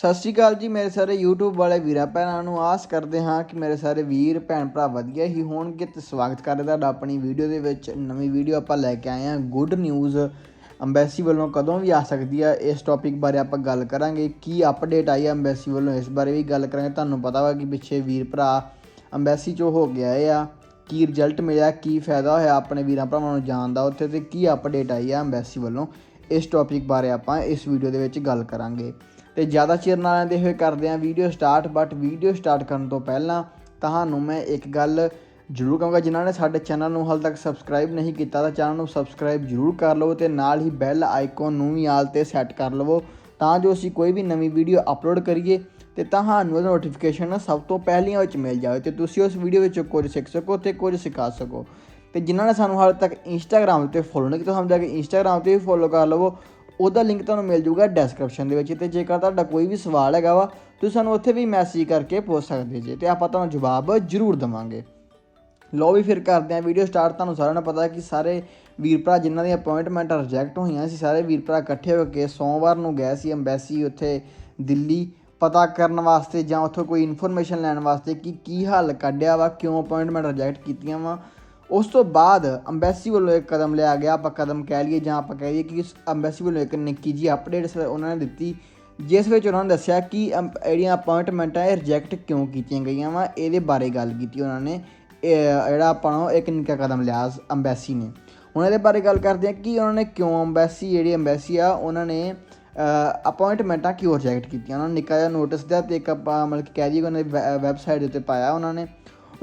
ਸਤਿ ਸ਼੍ਰੀ ਅਕਾਲ ਜੀ ਮੇਰੇ ਸਾਰੇ YouTube ਵਾਲੇ ਵੀਰਾਂ ਭੈਣਾਂ ਨੂੰ ਆਸ ਕਰਦੇ ਹਾਂ ਕਿ ਮੇਰੇ ਸਾਰੇ ਵੀਰ, ਭੈਣ ਭਰਾ ਵਧੀਆ ਹੀ ਹੋਣਗੇ ਤੇ ਸਵਾਗਤ ਕਰਦੇ ਤੁਹਾਡਾ ਆਪਣੀ ਵੀਡੀਓ ਦੇ ਵਿੱਚ। ਨਵੀਂ ਵੀਡੀਓ ਆਪਾਂ ਲੈ ਕੇ ਆਏ ਹਾਂ। ਗੁੱਡ ਨਿਊਜ਼ ਅੰਬੈਸੀ ਵੱਲੋਂ ਕਦੋਂ ਵੀ ਆ ਸਕਦੀ ਆ? ਇਸ ਟੌਪਿਕ ਬਾਰੇ ਆਪਾਂ ਗੱਲ ਕਰਾਂਗੇ। ਕੀ ਅਪਡੇਟ ਆਈ ਆ ਅੰਬੈਸੀ ਵੱਲੋਂ? ਇਸ ਬਾਰੇ ਵੀ ਗੱਲ ਕਰਾਂਗੇ। ਤੁਹਾਨੂੰ ਪਤਾ ਵਾ ਕਿ ਪਿੱਛੇ ਵੀਰ ਭਰਾ ਅੰਬੈਸੀ ਚੋਂ ਹੋ ਗਿਆ ਆ। ਕੀ ਰਿਜ਼ਲਟ ਮਿਲਿਆ? ਕੀ ਫਾਇਦਾ ਹੋਇਆ ਆਪਣੇ ਵੀਰਾਂ ਭਰਾਵਾਂ ਨੂੰ ਜਾਣ ਦਾ ਉੱਥੇ ਤੇ ਕੀ ਅਪਡੇਟ ਆਈ ਆ ਅੰਬੈਸੀ ਵੱਲੋਂ? ਇਸ ਟੌਪਿਕ ਬਾਰੇ ਆਪਾਂ ਇਸ ਵੀਡੀਓ ਦੇ ਵਿੱਚ ਗੱਲ ਕਰਾਂਗੇ। ਤੇ ਜ਼ਿਆਦਾ ਚਿਰ ਨਾ ਲੈਂਦੇ ਹੋਏ ਕਰਦੇ ਹਾਂ video start but video start ਕਰਨ ਤੋਂ ਪਹਿਲਾਂ ਤੁਹਾਨੂੰ ਮੈਂ ਇੱਕ ਗੱਲ ਜ਼ਰੂਰ ਕਹਾਂਗਾ, ਜਿਨ੍ਹਾਂ ਨੇ ਸਾਡੇ ਚੈਨਲ ਨੂੰ ਹਾਲ ਤੱਕ ਸਬਸਕ੍ਰਾਈਬ ਨਹੀਂ ਕੀਤਾ ਤਾਂ ਚੈਨਲ ਨੂੰ ਸਬਸਕ੍ਰਾਈਬ ਜ਼ਰੂਰ ਕਰ ਲਵੋ ਤੇ ਨਾਲ ਹੀ ਬੈਲ ਆਈਕਨ ਨੂੰ ਵੀ ਆਲ ਤੇ ਸੈੱਟ ਕਰ ਲਵੋ ਤਾਂ ਜੋ ਅਸੀਂ ਕੋਈ ਵੀ ਨਵੀਂ ਵੀਡੀਓ ਅਪਲੋਡ ਕਰੀਏ ਤੇ ਤੁਹਾਨੂੰ ਉਹਦਾ ਨੋਟੀਫਿਕੇਸ਼ਨ ਸਭ ਤੋਂ ਪਹਿਲੀਆਂ ਵਿੱਚ ਮਿਲ ਜਾਵੇ ਤੇ ਤੁਸੀਂ ਉਸ ਵੀਡੀਓ ਵਿੱਚ ਕੁਝ ਸਿੱਖ ਸਕੋ ਤੇ ਕੁਝ ਸਿਖਾ ਸਕੋ। ਤੇ ਜਿਨ੍ਹਾਂ ਨੇ ਸਾਨੂੰ ਹਾਲੇ ਤੱਕ ਇੰਸਟਾਗ੍ਰam ਤੇ ਫੋਲੋ ਨਹੀਂ ਕੀਤਾ ਸਮਝਿਆ ਕਿ ਇੰਸਟਾਗ੍ਰam ਤੇ ਵੀ ਫੋਲੋ ਕਰ ਲਵੋ ਉਹਦਾ ਲਿੰਕ ਤੁਹਾਨੂੰ ਮਿਲ ਜਾਊਗਾ ਡਿਸਕ੍ਰਿਪਸ਼ਨ ਦੇ ਵਿੱਚ। ਤੇ ਜੇਕਰ ਤੁਹਾਡਾ ਕੋਈ ਵੀ ਸਵਾਲ ਹੈਗਾ ਵਾ, ਤੁਸੀਂ ਸਾਨੂੰ ਉੱਥੇ ਵੀ ਮੈਸੇਜ ਕਰਕੇ ਪੁੱਛ ਸਕਦੇ ਜੇ, ਤੇ ਆਪਾਂ ਤੁਹਾਨੂੰ ਜਵਾਬ ਜ਼ਰੂਰ ਦਵਾਂਗੇ। ਲੋ ਵੀ ਫਿਰ ਕਰਦੇ ਆਂ ਵੀਡੀਓ ਸਟਾਰਟ ਤੁਹਾਨੂੰ ਸਾਰਿਆਂ ਨੂੰ ਪਤਾ ਹੈ ਕਿ ਸਾਰੇ ਵੀਰ ਭਰਾ ਜਿਨ੍ਹਾਂ ਦੀਆਂ ਅਪਾਇੰਟਮੈਂਟ ਰਿਜੈਕਟ ਹੋਈਆਂ ਸੀ, ਸਾਰੇ ਵੀਰ ਭਰਾ ਇਕੱਠੇ ਹੋ ਕੇ ਸੋਮਵਾਰ ਨੂੰ ਗਏ ਸੀ ਐਮਬੈਸੀ ਉੱਥੇ ਦਿੱਲੀ। ਪਤਾ ਕਰਨ ਵਾਸਤੇ ਜਾਂ ਉੱਥੋਂ ਕੋਈ ਇਨਫੋਰਮੇਸ਼ਨ ਲੈਣ ਵਾਸਤੇ ਕਿ ਕੀ ਹੱਲ ਕੱਢਿਆ ਵਾ, ਕਿਉਂ ਅਪਾਇੰਟਮੈਂਟ ਰਿਜੈਕਟ ਕੀਤੀਆਂ ਵਾ। ਉਸ ਤੋਂ ਬਾਅਦ ਅੰਬੈਸੀ ਵੱਲੋਂ ਇੱਕ ਕਦਮ ਲਿਆ ਗਿਆ, ਆਪਾਂ ਕਦਮ ਕਹਿ ਲਈਏ ਜਾਂ ਆਪਾਂ ਕਹਿ ਲਈਏ ਕਿ ਅੰਬੈਸੀ ਵੱਲੋਂ ਇੱਕ ਨਿੱਕੀ ਜੀ ਅਪਡੇਟ ਉਹਨਾਂ ਨੇ ਦਿੱਤੀ, ਜਿਸ ਵਿੱਚ ਉਹਨਾਂ ਨੇ ਦੱਸਿਆ ਕਿ ਅੰਪ- ਜਿਹੜੀਆਂ ਅਪਾਇੰਟਮੈਂਟਾਂ ਇਹ ਰਿਜੈਕਟ ਕਿਉਂ ਕੀਤੀਆਂ ਗਈਆਂ ਵਾ, ਇਹਦੇ ਬਾਰੇ ਗੱਲ ਕੀਤੀ ਉਹਨਾਂ ਨੇ। ਇਹ ਜਿਹੜਾ ਆਪਾਂ ਨੂੰ ਇੱਕ ਨਿੱਕਾ ਕਦਮ ਲਿਆ ਅੰਬੈਸੀ ਨੇ। ਹੁਣ ਇਹਦੇ ਬਾਰੇ ਗੱਲ ਕਰਦੇ ਹਾਂ ਕਿ ਉਹਨਾਂ ਨੇ ਕਿਉਂ ਅੰਬੈਸੀ ਜਿਹੜੀ ਅੰਬੈਸੀ ਆ, ਉਹਨਾਂ ਨੇ ਅਪਾਇੰਟਮੈਂਟਾਂ ਕਿਉਂ ਰਿਜੈਕਟ ਕੀਤੀਆਂ? ਉਹਨਾਂ ਨੇ ਨਿੱਕਾ ਜਿਹਾ ਨੋਟਿਸ ਦਿੱਤਾ ਤੇ ਇੱਕ ਆਪਾਂ ਮਤਲਬ ਕਿ ਕਹਿ ਦਈਏ ਉਹਨਾਂ ਨੇ ਵੈਬਸਾਈਟ ਉੱਤੇ ਪਾਇਆ ਉਹਨਾਂ ਨੇ।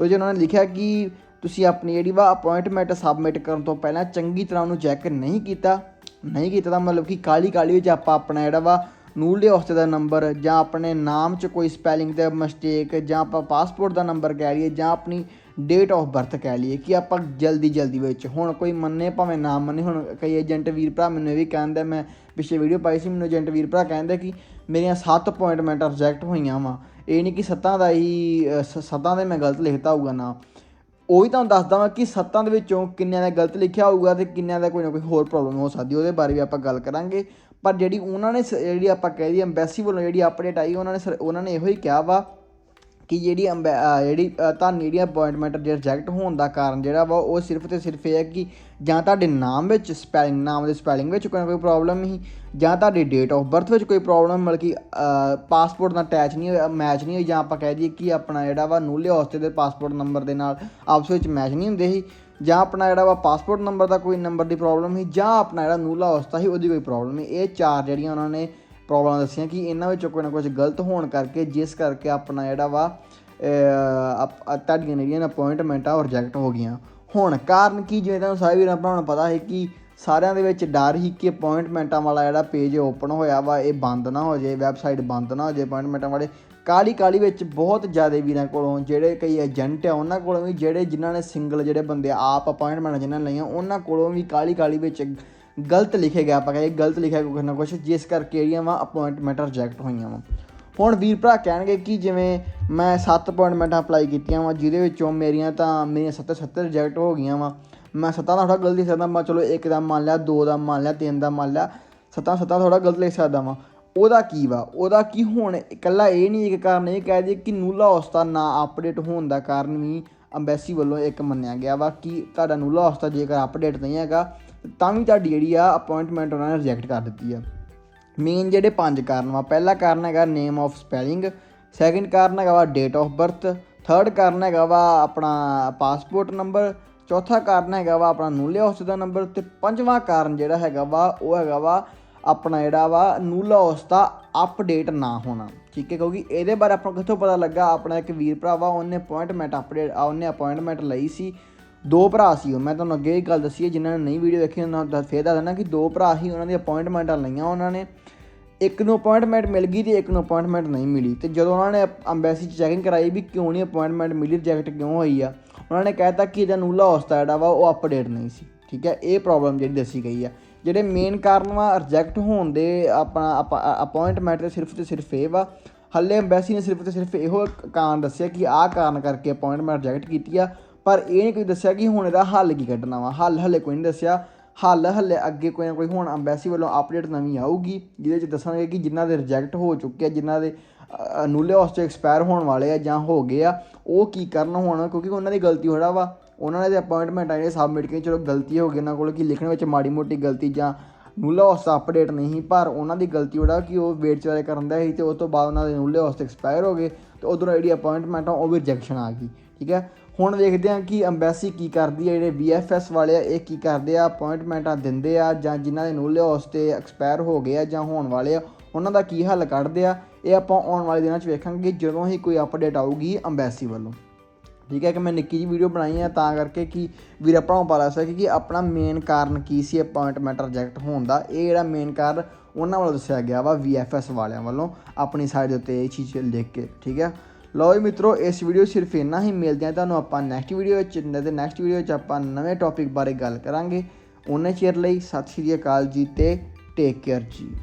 ਉਹਦੇ 'ਚ ਉਹਨਾਂ ਨੇ ਲਿਖਿਆ ਕਿ ਤੁਸੀਂ ਆਪਣੀ ਜਿਹੜੀ ਵਾ ਅਪਾਇੰਟਮੈਂਟ ਸਬਮਿਟ ਕਰਨ ਤੋਂ ਪਹਿਲਾਂ ਚੰਗੀ ਤਰ੍ਹਾਂ ਉਹਨੂੰ ਚੈੱਕ ਨਹੀਂ ਕੀਤਾ ਨਹੀਂ ਕੀਤਾ ਤਾਂ ਮਤਲਬ ਕਿ ਕਾਲੀ ਕਾਲੀ ਵਿੱਚ ਆਪਾਂ ਆਪਣਾ ਜਿਹੜਾ ਵਾ ਨੂਲੇ ਹੌਸਤੇ ਦਾ ਨੰਬਰ ਜਾਂ ਆਪਣੇ ਨਾਮ 'ਚ ਕੋਈ ਸਪੈਲਿੰਗ ਦਾ ਮਿਸਟੇਕ ਜਾਂ ਆਪਾਂ ਪਾਸਪੋਰਟ ਦਾ ਨੰਬਰ ਕਹਿ ਲਈਏ ਜਾਂ ਆਪਣੀ ਡੇਟ ਆਫ ਬਰਥ ਕਹਿ ਲਈਏ ਕਿ ਆਪਾਂ ਜਲਦੀ ਜਲਦੀ ਵਿੱਚ, ਹੁਣ ਕੋਈ ਮੰਨੇ ਭਾਵੇਂ ਨਾ ਮੰਨੇ, ਹੁਣ ਕਈ ਏਜੰਟ ਵੀਰ ਭਰਾ ਮੈਨੂੰ ਇਹ ਵੀ ਕਹਿੰਦੇ, ਮੈਂ ਪਿੱਛੇ ਵੀਡੀਓ ਪਾਈ ਸੀ, ਮੈਨੂੰ ਏਜੰਟ ਵੀਰ ਭਰਾ ਕਹਿੰਦੇ ਕਿ ਮੇਰੀਆਂ 7 ਅਪਾਇੰਟਮੈਂਟਾਂ ਰਿਜੈਕਟ ਹੋਈਆਂ ਵਾ, ਇਹ ਨਹੀਂ ਕਿ ਸੱਤਾਂ ਦਾ ਹੀ ਸੱਤਾਂ ਦੇ ਮੈਂ ਗਲਤ ਲਿਖਤਾ ਹੋਊਗਾ ਨਾ ਉਹ ਹੀ ਤੁਹਾਨੂੰ ਦੱਸਦਾ ਵਾਂ ਕਿ ਸੱਤਾਂ ਦੇ ਵਿੱਚੋਂ ਕਿੰਨਿਆਂ ਦਾ ਗਲਤ ਲਿਖਿਆ ਹੋਊਗਾ ਤੇ ਕਿੰਨਿਆਂ ਦਾ ਕੋਈ ਨਾ ਕੋਈ ਹੋਰ ਪ੍ਰੋਬਲਮ ਹੋ ਸਕਦੀ ਉਹਦੇ ਬਾਰੇ ਵੀ ਆਪਾਂ ਗੱਲ ਕਰਾਂਗੇ। ਪਰ ਜਿਹੜੀ ਉਹਨਾਂ ਨੇ ਸ- ਜਿਹੜੀ ਆਪਾਂ ਕਹਿ ਦਈਏ ਐਮਬੈਸੀ ਵੱਲੋਂ ਜਿਹੜੀ ਅਪਡੇਟ ਆਈ ਉਹਨਾਂ ਨੇ ਸਰ- ਉਹਨਾਂ ਨੇ ਇਹੋ ਹੀ ਕਿਹਾ ਵਾ ਕਿ ਜਿਹੜੀ ਅੰਬੈ- ਜਿਹੜੀ ਤੁਹਾਨੂੰ ਜਿਹੜੀ ਅਪਾਇੰਟਮੈਂਟ ਰਿਜੈਕਟ ਹੋਣ ਦਾ ਕਾਰਨ ਜਿਹੜਾ ਵਾ, ਉਹ ਸਿਰਫ ਤੇ ਸਿਰਫ ਇਹ ਹੈ ਕਿ ਜਾਂ ਤੁਹਾਡੇ ਨਾਮ ਵਿੱਚ ਸਪੈਲਿੰਗ ਨਾਮ ਦੇ ਸਪੈਲਿੰਗ ਵਿੱਚ ਕੋਈ ਕੋਈ ਪ੍ਰੋਬਲਮ ਹੀ, ਜਾਂ ਤੁਹਾਡੀ ਡੇਟ ਆਫ ਬਰਥ ਵਿੱਚ ਕੋਈ ਪ੍ਰੋਬਲਮ ਮਤਲਬ ਕਿ ਪਾਸਪੋਰਟ ਨਾਲ ਅਟੈਚ ਨਹੀਂ ਹੋਇਆ ਮੈਚ ਨਹੀਂ ਹੋਈ, ਜਾਂ ਆਪਾਂ ਕਹਿ ਦਈਏ ਕਿ ਆਪਣਾ ਜਿਹੜਾ ਵਾ ਨੂਲੇ ਹੌਸਤੇ ਦੇ ਪਾਸਪੋਰਟ ਨੰਬਰ ਦੇ ਨਾਲ ਆਪਸ ਵਿੱਚ ਮੈਚ ਨਹੀਂ ਹੁੰਦੇ ਸੀ, ਜਾਂ ਆਪਣਾ ਜਿਹੜਾ ਵਾ ਪਾਸਪੋਰਟ ਨੰਬਰ ਦਾ ਕੋਈ ਨੰਬਰ ਦੀ ਪ੍ਰੋਬਲਮ ਸੀ, ਜਾਂ ਆਪਣਾ ਜਿਹੜਾ ਨੂਲਾ ਹੌਸਤਾ ਸੀ, ਉਹਦੀ ਕੋਈ ਪ੍ਰੋਬਲਮ ਸੀ। ਇਹ ਚਾਰ ਜਿਹੜੀਆਂ ਉਹਨਾਂ ਨੇ ਪ੍ਰੋਬਲਮ ਦੱਸੀਆਂ ਕਿ ਇਹਨਾਂ ਵਿੱਚੋਂ ਕੋਈ ਨਾ ਕੁਝ ਗਲਤ ਹੋਣ ਕਰਕੇ, ਜਿਸ ਕਰਕੇ ਆਪਣਾ ਜਿਹੜਾ ਵਾ ਤੁਹਾਡੀਆਂ ਜਿਹੜੀਆਂ ਅਪਾਇੰਟਮੈਂਟਾਂ ਉਹ ਰਿਜੈਕਟ ਹੋ ਗਈਆਂ। ਹੁਣ ਕਾਰਨ ਕੀ ਜਿਵੇਂ ਤੁਹਾਨੂੰ ਸਾਰੇ ਵੀਰਾਂ ਭਰਾਵਾਂ ਨੂੰ ਪਤਾ ਹੈ ਕਿ ਸਾਰਿਆਂ ਦੇ ਵਿੱਚ ਡਰ ਹੀ ਕਿ ਅਪਾਇੰਟਮੈਂਟਾਂ ਵਾਲਾ ਜਿਹੜਾ ਪੇਜ ਓਪਨ ਹੋਇਆ ਵਾ, ਇਹ ਬੰਦ ਨਾ ਹੋ ਜਾਏ ਵੈਬਸਾਈਟ ਬੰਦ ਨਾ ਹੋ ਜਾਏ ਅਪਾਇੰਟਮੈਂਟਾਂ ਵਾਲੇ। ਕਾਲੀ ਕਾਲੀ ਵਿੱਚ ਬਹੁਤ ਜ਼ਿਆਦਾ ਵੀਰਾਂ ਕੋਲੋਂ ਜਿਹੜੇ ਕਈ ਏਜੰਟ ਆ, ਉਹਨਾਂ ਕੋਲੋਂ ਵੀ ਜਿਹੜੇ ਜਿਨ੍ਹਾਂ ਨੇ ਸਿੰਗਲ ਜਿਹੜੇ ਬੰਦੇ ਆਪ ਅਪਾਇੰਟਮੈਂਟ ਜਿਨ੍ਹਾਂ ਲਈਆਂ, ਉਹਨਾਂ ਕੋਲੋਂ ਵੀ ਕਾਲੀ ਕਾਲੀ ਵਿੱਚ ਗਲਤ ਲਿਖੇ ਗਿਆ ਆਪਾਂ ਕਹਿੰਦੇ ਗਲਤ ਲਿਖਿਆ ਕੁਛ ਨਾ ਕੁਛ, ਜਿਸ ਕਰਕੇ ਜਿਹੜੀਆਂ ਵਾ ਅਪਾਇੰਟਮੈਂਟ ਰਿਜੈਕਟ ਹੋਈਆਂ ਵਾ। ਹੁਣ ਵੀਰ ਭਰਾ ਕਹਿਣਗੇ ਕਿ ਜਿਵੇਂ ਮੈਂ 7 ਅਪਾਇੰਟਮੈਂਟਾਂ ਅਪਲਾਈ ਕੀਤੀਆਂ ਵਾ, ਜਿਹਦੇ ਵਿੱਚੋਂ ਮੇਰੀਆਂ ਤਾਂ ਮੇਰੀਆਂ 70 70 ਰਿਜੈਕਟ ਹੋ ਗਈਆਂ ਵਾ। ਮੈਂ ਸੱਤਾਂ ਦਾ ਥੋੜਾ ਗਲਤ ਲਿਖ ਸਕਦਾ ਮੈਂ ਚਲੋ ਇੱਕ ਦਾ ਮੰਨ ਲਿਆ, ਦੋ ਦਾ ਮੰਨ ਲਿਆ, ਤਿੰਨ ਦਾ ਮੰਨ ਲਿਆ, ਸੱਤਾਂ ਸੱਤਾਂ ਥੋੜਾ ਗਲਤ ਲਿਖ ਸਕਦਾ ਵਾਂ। ਉਹਦਾ ਕੀ ਵਾ? ਉਹਦਾ ਕੀ ਹੁਣ ਇਕੱਲਾ ਇਹ ਨਹੀਂ ਇੱਕ ਕਾਰਨ, ਇਹ ਕਹਿ ਦਈਏ ਕਿ ਨੂਲਾ ਹੌਸਤਾ ਨਾ ਅਪਡੇਟ ਹੋਣ ਦਾ ਕਾਰਨ ਵੀ ਅੰਬੈਸੀ ਵੱਲੋਂ ਇੱਕ ਮੰਨਿਆ ਗਿਆ ਵਾ ਕਿ ਤੁਹਾਡਾ ਨੂਲਾ ਹੌਸਤਾ ਜੇਕਰ ਅਪਡੇਟ ਨਹੀਂ ਹੈਗਾ ਤਾਂ ਵੀ ਤੁਹਾਡੀ ਜਿਹੜੀ ਆ ਅਪਾਇੰਟਮੈਂਟ ਉਹਨਾਂ ਨੇ ਰਿਜੈਕਟ ਕਰ ਦਿੱਤੀ ਆ। ਮੇਨ ਜਿਹੜੇ ਪੰਜ ਕਾਰਨ ਵਾ, ਪਹਿਲਾ ਕਾਰਨ ਹੈਗਾ ਨੇਮ ਆਫ ਸਪੈਲਿੰਗ ਸੈਕਿੰਡ ਕਾਰਨ ਹੈਗਾ ਵਾ ਡੇਟ ਆਫ ਬਰਥ ਥਰਡ ਕਾਰਨ ਹੈਗਾ ਵਾ ਆਪਣਾ ਪਾਸਪੋਰਟ ਨੰਬਰ ਚੌਥਾ ਕਾਰਨ ਹੈਗਾ ਵਾ ਆਪਣਾ ਨੂਲੇ ਹਾਊਸ ਦਾ ਨੰਬਰ ਤੇ ਪੰਜਵਾਂ ਕਾਰਨ ਜਿਹੜਾ ਹੈਗਾ ਵਾ, ਉਹ ਹੈਗਾ ਵਾ ਆਪਣਾ ਜਿਹੜਾ ਵਾ ਨੂਲਾ ਹੌਸਤਾ ਅਪਡੇਟ ਨਾ ਹੋਣਾ। ਠੀਕ ਹੈ, ਕਿਉਂਕਿ ਇਹਦੇ ਬਾਰੇ ਆਪਾਂ ਨੂੰ ਕਿੱਥੋਂ ਪਤਾ ਲੱਗਾ? ਆਪਣਾ ਇੱਕ ਵੀਰ ਭਰਾ ਵਾ ਉਹਨੇ ਅਪਾਇੰਟਮੈਂਟ ਅਪਡੇਟ ਉਹਨੇ ਅਪਾਇੰਟਮੈਂਟ ਲਈ ਸੀ। ਦੋ ਭਰਾ ਸੀ ਉਹ। ਮੈਂ ਤੁਹਾਨੂੰ ਅੱਗੇ ਇਹ ਗੱਲ ਦੱਸੀ ਹੈ, ਜਿਨ੍ਹਾਂ ਨੇ ਨਹੀਂ ਵੀਡੀਓ ਦੇਖੀ ਉਹਨਾਂ ਦਾ ਫੇਰ ਦੱਸ ਦੇਣਾ ਕਿ ਦੋ ਭਰਾ ਸੀ, ਉਹਨਾਂ ਦੀ ਅਪਾਇੰਟਮੈਂਟਾਂ ਲਈਆਂ ਉਹਨਾਂ ਨੇ। ਇੱਕ ਨੂੰ ਅਪਾਇੰਟਮੈਂਟ ਮਿਲ ਗਈ ਤੇ ਇੱਕ ਨੂੰ ਅਪਾਇੰਟਮੈਂਟ ਨਹੀਂ ਮਿਲੀ। ਤੇ ਜਦੋਂ ਉਹਨਾਂ ਨੇ ਅੰਬੈਸੀ ਚ ਚੈਕਿੰਗ ਕਰਾਈ ਵੀ ਕਿਉਂ ਨਹੀਂ ਅਪਾਇੰਟਮੈਂਟ ਮਿਲੀ ਰਿਜੈਕਟ ਕਿਉਂ ਹੋਈ ਆ, ਉਹਨਾਂ ਨੇ ਕਹਿਤਾ ਕਿ ਇਹਦਾ ਨੂਲਾ ਹੌਸਤਾ ਜਿਹੜਾ ਵਾ, ਉਹ ਅਪਡੇਟ ਨਹੀਂ ਸੀ। ਠੀਕ ਹੈ? ਇਹ ਪ੍ਰੋਬਲਮ ਜਿਹੜੀ ਦੱਸੀ ਗਈ ਆ। ਜਿਹੜੇ ਮੇਨ ਕਾਰਨ ਵਾ ਰਿਜੈਕਟ ਹੋਣ ਦੇ ਆਪਣਾ ਅਪਾਇੰਟਮੈਂਟ ਤੇ ਸਿਰਫ ਤੇ ਸਿਰਫ ਇਹ ਵਾ, ਹੱਲੇ ਅੰਬੈਸੀ ਨੇ ਸਿਰਫ ਤੇ ਸਿਰਫ ਇਹੋ ਕਾਰਨ ਦੱਸਿਆ ਕਿ ਆਹ ਕਾਰਨ ਕਰਕੇ ਅਪਾਇੰਟਮੈਂਟ ਰਿਜੈਕਟ ਕੀਤੀ ਆ। ਪਰ ਇਹ ਨਹੀਂ ਕੋਈ ਦੱਸਿਆ ਕਿ ਹੁਣ ਇਹਦਾ ਹੱਲ ਕੀ ਕੱਢਣਾ ਵਾ। ਹੱਲ ਹੱਲੇ ਕੋਈ ਨਹੀਂ ਦੱਸਿਆ। ਹੱਲ ਹੱਲੇ ਅੱਗੇ ਕੋਈ ਨਾ ਕੋਈ ਹੁਣ ਅੰਬੈਸੀ ਵੱਲੋਂ ਅਪਡੇਟ ਨਵੀਂ ਆਊਗੀ, ਜਿਹਦੇ ਚ ਦੱਸਣਗੇ ਕਿ ਜਿਨ੍ਹਾਂ ਦੇ ਰਿਜੈਕਟ ਹੋ ਚੁੱਕੇ ਆ ਜਿਨ੍ਹਾਂ ਦੇ ਅਨੂਲੇ ਵਾਸਤੇ ਐਕਸਪਾਇਰ ਹੋਣ ਵਾਲੇ ਆ ਜਾਂ ਹੋ ਗਏ ਆ, ਉਹ ਕੀ ਕਰਨ ਹੁਣ? ਕਿਉਂਕਿ ਉਹਨਾਂ ਦੀ ਗਲਤੀ ਹੋੜਾ ਵਾ। ਉਹਨਾਂ ਨੇ ਤੇ ਅਪਾਇੰਟਮੈਂਟ ਆਏ ਸਬਮਿਟ ਕੀਤੀ ਚਲੋ ਗਲਤੀ ਹੋ ਗਈ ਉਹਨਾਂ ਕੋਲ ਕਿ ਲਿਖਣ ਵਿੱਚ ਮਾੜੀ ਮੋਟੀ ਗਲਤੀ ਜਾਂ ਨੂਲੇ ਵਾਸਤੇ ਅਪਡੇਟ ਨਹੀਂ, ਪਰ ਉਹਨਾਂ ਦੀ ਗਲਤੀ ਹੋੜਾ ਕਿ ਉਹ ਵੇਟ ਚਾਰੇ ਕਰਨ ਦਾ ਸੀ ਤੇ ਉਸ ਤੋਂ ਬਾਅਦ ਉਹਨਾਂ ਦੇ ਨੂਲੇ ਵਾਸਤੇ ਐਕਸਪਾਇਰ ਹੋ ਗਏ ਤੇ ਉਧਰੋਂ ਜਿਹੜੀ ਅਪਾਇੰਟਮੈਂਟ ਆ, ਉਹ ਵੀ ਰਿਜੈਕਸ਼ਨ ਆ ਗਈ। ਠੀਕ ਹੈ? ਹੁਣ ਵੇਖਦੇ ਹਾਂ ਕਿ ਅੰਬੈਸੀ ਕੀ ਕਰਦੀ ਹੈ, ਜਿਹੜੇ VFS ਵਾਲੇ ਆ, ਇਹ ਕੀ ਕਰਦੇ ਆ ਅਪਾਇੰਟਮੈਂਟਾਂ ਦਿੰਦੇ ਆ, ਜਾਂ ਜਿਨ੍ਹਾਂ ਦੇ ਨੂਲੇ 'ਤੇ ਐਕਸਪਾਇਰ ਹੋ ਗਏ ਆ, ਜਾਂ ਹੋਣ ਵਾਲੇ ਆ, ਉਹਨਾਂ ਦਾ ਕੀ ਹੱਲ ਕੱਢਦੇ ਆ, ਇਹ ਆਪਾਂ ਆਉਣ ਵਾਲੇ ਦਿਨਾਂ 'ਚ ਵੇਖਾਂਗੇ, ਜਦੋਂ ਹੀ ਕੋਈ ਅਪਡੇਟ ਆਊਗੀ ਅੰਬੈਸੀ ਵੱਲੋਂ। ਠੀਕ ਹੈ ਕਿ ਮੈਂ ਨਿੱਕੀ ਜੀ ਵੀਡੀਓ ਬਣਾਈ ਹੈ ਤਾਂ ਕਰਕੇ ਕਿ ਵੀਰ ਆਪਣਾ ਪਤਾ ਲੱਗ ਸਕੇ ਕਿ ਆਪਣਾ ਮੇਨ ਕਾਰਨ ਕੀ ਸੀ ਅਪਾਇੰਟਮੈਂਟ ਰਿਜੈਕਟ ਹੋਣ ਦਾ, ਇਹ ਜਿਹੜਾ ਮੇਨ ਕਾਰਨ ਉਹਨਾਂ ਵੱਲੋਂ ਦੱਸਿਆ ਗਿਆ ਵਾ VFS ਵਾਲਿਆਂ ਵੱਲੋਂ, ਆਪਣੀ ਸਾਈਡ ਦੇ ਉੱਤੇ ਇਹ ਚੀਜ਼ ਲਿਖ ਕੇ, ਠੀਕ ਹੈ? ਲਓ ਜੀ ਮਿੱਤਰੋ, ਇਸ ਵੀਡੀਓ ਸਿਰਫ ਇੰਨਾ ਹੀ। ਮਿਲਦੇ ਆ ਤੁਹਾਨੂੰ ਆਪਾਂ ਨੈਕਸਟ ਵੀਡੀਓ ਵਿੱਚ। ਤੇ ਨੈਕਸਟ ਵੀਡੀਓ ਵਿੱਚ ਆਪਾਂ ਨਵੇਂ ਟੌਪਿਕ ਬਾਰੇ ਗੱਲ ਕਰਾਂਗੇ। ਉਹਨੇ ਚਿਰ ਲਈ ਸਤਿ ਸ਼੍ਰੀ ਅਕਾਲ ਜੀ ਤੇ ਟੇਕ ਕੇਅਰ ਜੀ।